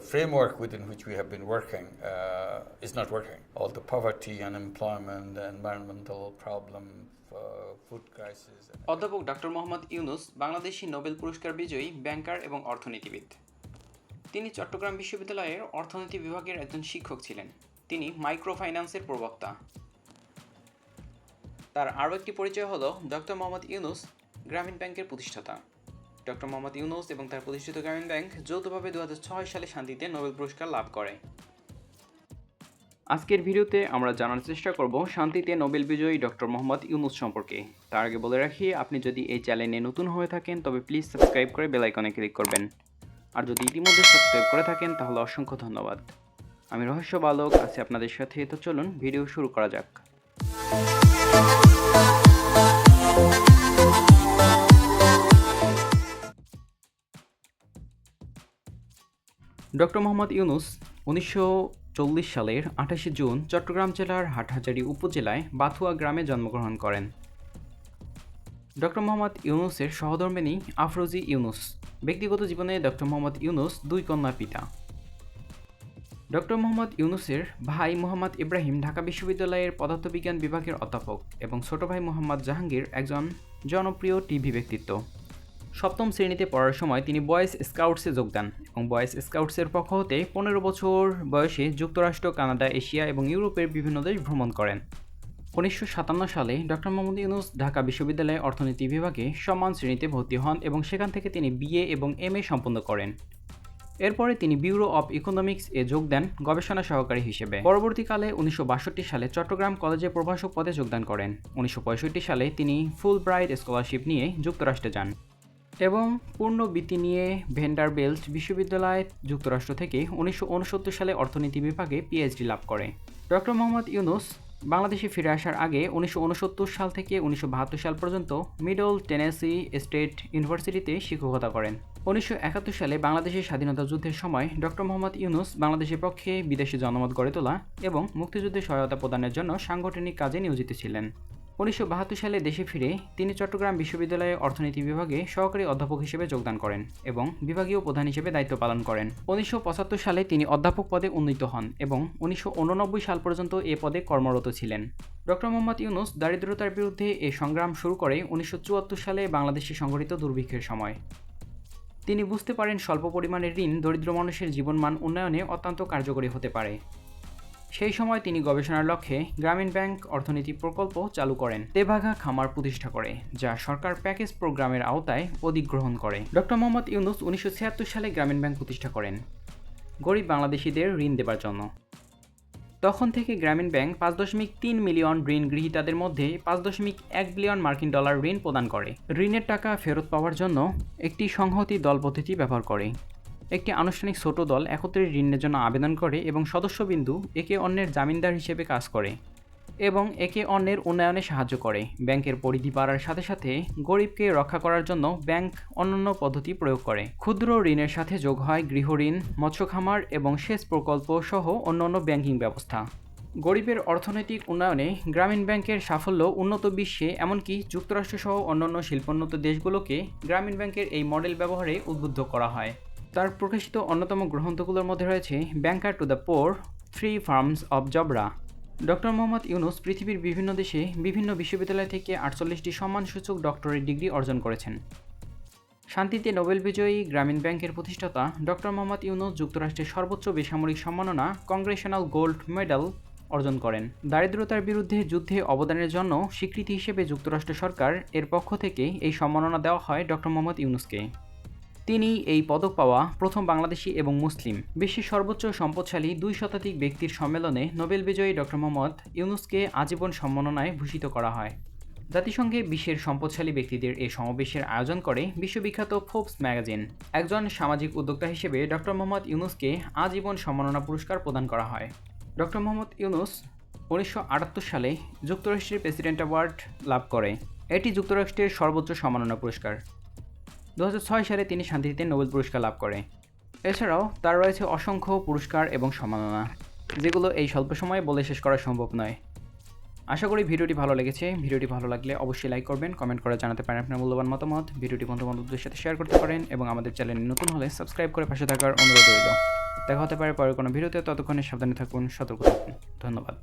The framework within which we have been working uh, is not working. All the poverty, unemployment, the environmental problem, uh, food crisis. অধ্যাপক doctor Mohammad Yunus Bangladeshi Nobel পুরস্কার বিজয়ী ব্যাংকার এবং অর্থনীতিবিদ। তিনি চট্টগ্রাম বিশ্ববিদ্যালয়ের অর্থনীতি বিভাগের একজন শিক্ষক ছিলেন। তিনি মাইক্রো ফাইন্যান্সের প্রবক্তা। তার আরও একটি পরিচয় হলো ডক্টর মোহাম্মদ ইউনুস গ্রামীণ ব্যাংকের প্রতিষ্ঠাতা। ডক্টর মোহাম্মদ ইউনুস এবং তার প্রতিষ্ঠিত গ্রামীণ ব্যাংক যৌথভাবে দু হাজার ছয় সালে শান্তিতে নোবেল পুরস্কার লাভ করে। আজকের ভিডিওতে আমরা জানার চেষ্টা করব শান্তিতে নোবেল বিজয়ী ডক্টর মোহাম্মদ ইউনুস সম্পর্কে। তার আগে বলে রাখি, আপনি যদি এই চ্যানেলে নতুন হয়ে থাকেন, তবে প্লিজ সাবস্ক্রাইব করে বেল আইকনে ক্লিক করবেন। আর যদি ইতিমধ্যে সাবস্ক্রাইব করে থাকেন, তাহলে অসংখ্য ধন্যবাদ। আমি রহস্য বালক, আছি আপনাদের সাথে, তো চলুন ভিডিও শুরু করা যাক। ডক্টর মোহাম্মদ ইউনুস উনিশশো চল্লিশ সালের আঠাশে জুন চট্টগ্রাম জেলার হাটহাজারী উপজেলায় বাথুয়া গ্রামে জন্মগ্রহণ করেন। ডক্টর মোহাম্মদ ইউনুসের সহধর্মিনী আফরোজি ইউনুস। ব্যক্তিগত জীবনে ডক্টর মোহাম্মদ ইউনুস দুই কন্যা পিতা। ডক্টর মোহাম্মদ ইউনুসের ভাই মোহাম্মদ ইব্রাহিম ঢাকা বিশ্ববিদ্যালয়ের পদার্থবিজ্ঞান বিভাগের অধ্যাপক এবং ছোট ভাই মোহাম্মদ জাহাঙ্গীর একজন জনপ্রিয় টিভি ব্যক্তিত্ব। সপ্তম শ্রেণীতে পড়ার সময় তিনি বয়েজ স্কাউটসে যোগ দেন এবং বয়েজ স্কাউটসের পক্ষ হতে পনেরো বছর বয়সে যুক্তরাষ্ট্র, কানাডা, এশিয়া এবং ইউরোপের বিভিন্ন দেশ ভ্রমণ করেন। উনিশশো সাতান্ন সালে ডক্টর মোহাম্মদ ইউনুস ঢাকা বিশ্ববিদ্যালয়ে অর্থনীতি বিভাগে সম্মান শ্রেণীতে ভর্তি হন এবং সেখান থেকে তিনি বিএ এবং এম এ সম্পন্ন করেন। এরপরে তিনি ব্যুরো অব ইকোনমিক্স এ যোগ দেন গবেষণা সহকারী হিসেবে। পরবর্তীকালে উনিশশো বাষট্টি সালে চট্টগ্রাম কলেজে প্রভাষক পদে যোগদান করেন। উনিশশো পঁয়ষট্টি সালে তিনি ফুল ব্রাইট স্কলারশিপ নিয়ে যুক্তরাষ্ট্রে যান। এবং পূর্ণ বৃত্তি নিয়ে ভেন্ডারবেল্ট বিশ্ববিদ্যালয় যুক্তরাষ্ট্র থেকে উনিশশো উনসত্তর সালে অর্থনীতি বিভাগে পিএইচডি লাভ করে। ডক্টর মোহাম্মদ ইউনুস বাংলাদেশে ফিরে আসার আগে উনিশশো উনসত্তর সাল থেকে উনিশশো বাহাত্তর সাল পর্যন্ত মিডল টেনেসি স্টেট ইউনিভার্সিটিতে শিক্ষকতা করেন। উনিশশো একাত্তর সালে বাংলাদেশের স্বাধীনতা যুদ্ধের সময় ডক্টর মোহাম্মদ ইউনুস বাংলাদেশের পক্ষে বিদেশি জনমত গড়ে তোলা এবং মুক্তিযুদ্ধে সহায়তা প্রদানের জন্য সাংগঠনিক কাজে নিয়োজিত ছিলেন। উনিশশো বাহাত্তর সালে দেশে ফিরে তিনি চট্টগ্রাম বিশ্ববিদ্যালয়ে অর্থনীতি বিভাগে সহকারী অধ্যাপক হিসেবে যোগদান করেন এবং বিভাগীয় প্রধান হিসেবে দায়িত্ব পালন করেন। উনিশশো পঁচাত্তর সালে তিনি অধ্যাপক পদে উন্নীত হন এবং উনিশশো উননব্বই সাল পর্যন্ত এ পদে কর্মরত ছিলেন। ডক্টর মোহাম্মদ ইউনুস দারিদ্রতার বিরুদ্ধে এ সংগ্রাম শুরু করে উনিশশো চুয়াত্তর সালে বাংলাদেশে সংঘটিত দুর্ভিক্ষের সময়। তিনি বুঝতে পারেন স্বল্প পরিমাণের ঋণ দরিদ্র মানুষের জীবনমান উন্নয়নে অত্যন্ত কার্যকরী হতে পারে। সেই সময় তিনি গবেষণার লক্ষ্যে গ্রামীণ ব্যাংক অর্থনীতি প্রকল্প চালু করেন। তেভাগা খামার প্রতিষ্ঠা করে, যা সরকার প্যাকেজ প্রোগ্রামের আওতায় অধিগ্রহণ করে। ডক্টর মোহাম্মদ ইউনুস উনিশশো ছিয়াত্তর সালে গ্রামীণ ব্যাংক প্রতিষ্ঠা করেন। গরিব বাংলাদেশিদের ঋণ দেবার জন্য। তখন থেকে গ্রামীণ ব্যাংক পাঁচ দশমিক তিন মিলিয়ন ঋণ গৃহীতাদের মধ্যে পাঁচ দশমিক এক বিলিয়ন মার্কিন ডলার ঋণ প্রদান করে। ঋণের টাকা ফেরত পাওয়ার জন্য একটি সংহতি দল পদ্ধতি ব্যবহার করে। একটি আনুষ্ঠানিক ছোট দল একত্রে ঋণের জন্য আবেদন করে এবং সদস্যবিন্দু একে অন্যের জামিনদার হিসেবে কাজ করে এবং একে অন্যের উন্নয়নে সাহায্য করে। ব্যাংকের পরিধি বাড়ার সাথে সাথে গরিবকে রক্ষা করার জন্য ব্যাংক অন্যান্য পদ্ধতি প্রয়োগ করে। ক্ষুদ্র ঋণের সাথে যোগ হয় গৃহঋণ মৎস্য খামার এবং সেচ প্রকল্প সহ অন্যান্য ব্যাংকিং ব্যবস্থা। গরিবের অর্থনৈতিক উন্নয়নে গ্রামীণ ব্যাংকের সাফল্য উন্নত বিশ্বে, এমনকি যুক্তরাষ্ট্রসহ অন্যান্য শিল্পোন্নত দেশগুলোকে গ্রামীণ ব্যাংকের এই মডেল ব্যবহারে উদ্বুদ্ধ করা হয়। তার প্রকাশিত অন্যতম গ্রন্থগুলোর মধ্যে রয়েছে banker to the poor three farms of Jobra doctor Mohammad Yunus পৃথিবীর বিভিন্ন দেশে বিভিন্ন বিশ্ববিদ্যালয় থেকে আটচল্লিশটি সম্মানসূচক ডক্টরেট ডিগ্রি অর্জন করেছেন। শান্তিতে নোবেল বিজয়ী গ্রামীণ ব্যাংকের প্রতিষ্ঠাতা ডক্টর মোহাম্মদ ইউনুস যুক্তরাষ্ট্রের সর্বোচ্চ বেসামরিক সম্মাননা কংগ্রেশনাল গোল্ড মেডেল অর্জন করেন। দারিদ্রতার বিরুদ্ধে যুদ্ধে অবদানের জন্য স্বীকৃতি হিসেবে যুক্তরাষ্ট্র সরকার এর পক্ষ থেকে এই সম্মাননা দেওয়া হয় ডক্টর মোহাম্মদ ইউনুসকে। তিনি এই পদক পাওয়া প্রথম বাংলাদেশি এবং মুসলিম। বিশ্বের সর্বোচ্চ সম্পদশালী দুই শতাধিক ব্যক্তির সম্মেলনে নোবেল বিজয়ী ডক্টর মোহাম্মদ ইউনুসকে আজীবন সম্মাননায় ভূষিত করা হয়। জাতিসংঘে বিশ্বের সম্পদশালী ব্যক্তিদের এই সমাবেশের আয়োজন করে বিশ্ববিখ্যাত ফোর্বস ম্যাগাজিন। একজন সামাজিক উদ্যোক্তা হিসেবে ডক্টর মোহাম্মদ ইউনুসকে আজীবন সম্মাননা পুরস্কার প্রদান করা হয়। ডক্টর মোহাম্মদ ইউনুস উনিশশো আটাত্তর সালে যুক্তরাষ্ট্রের প্রেসিডেন্ট অ্যাওয়ার্ড লাভ করে। এটি যুক্তরাষ্ট্রের সর্বোচ্চ সম্মাননা পুরস্কার। দু হাজার ছয় সালে তিনি শান্তিতে নোবেল পুরস্কার লাভ করে এছাড়াও তার রয়েছে অসংখ্য পুরস্কার এবং সম্মাননা, যেগুলো এই স্বল্প সময়ে বলে শেষ করা সম্ভব নয়। আশা করি ভিডিওটি ভালো লেগেছে। ভিডিওটি ভালো লাগলে অবশ্যই লাইক করবেন, কমেন্ট করে জানাতে পারেন আপনার মূল্যবান মতামত। ভিডিওটি বন্ধু বান্ধবদের সাথে শেয়ার করতে পারেন এবং আমাদের চ্যানেলে নতুন হলে সাবস্ক্রাইব করে পাশে থাকার অনুরোধ রইল। দেখা হতে পারে পরে কোনো ভিডিওতে, ততক্ষণে সাবধানে থাকুন, সতর্ক থাকুন। ধন্যবাদ।